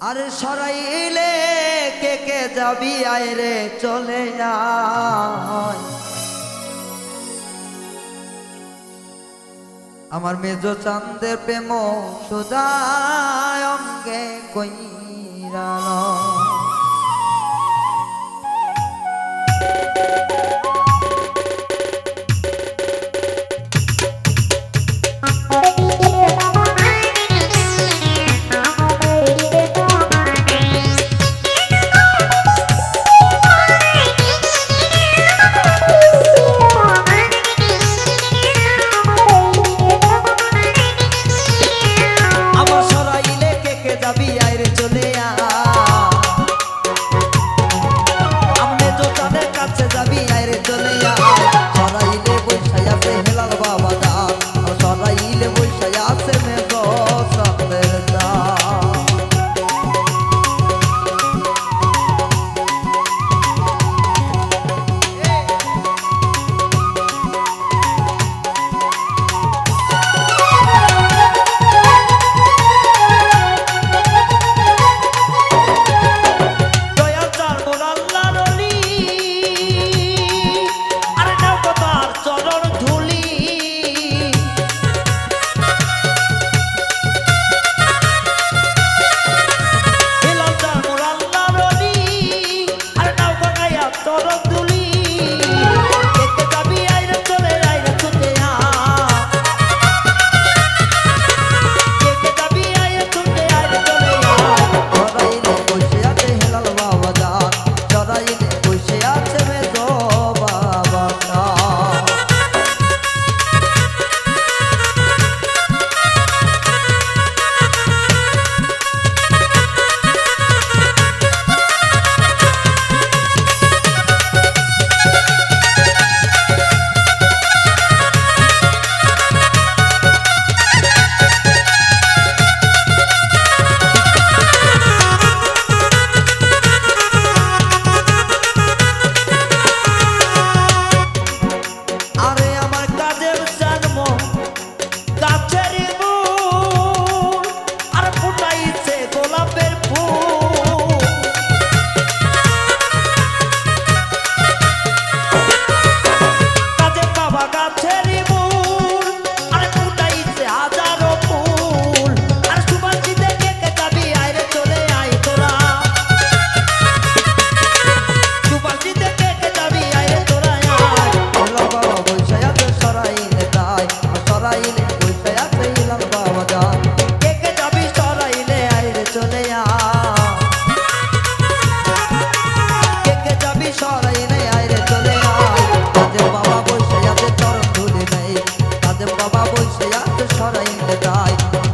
আর সরাইলে কে কে যাবি আয় রে, চলে আয় আমার মেজ চান্দের প্রেম সুদায় অঙ্গে কইরানো தாய்க்கும்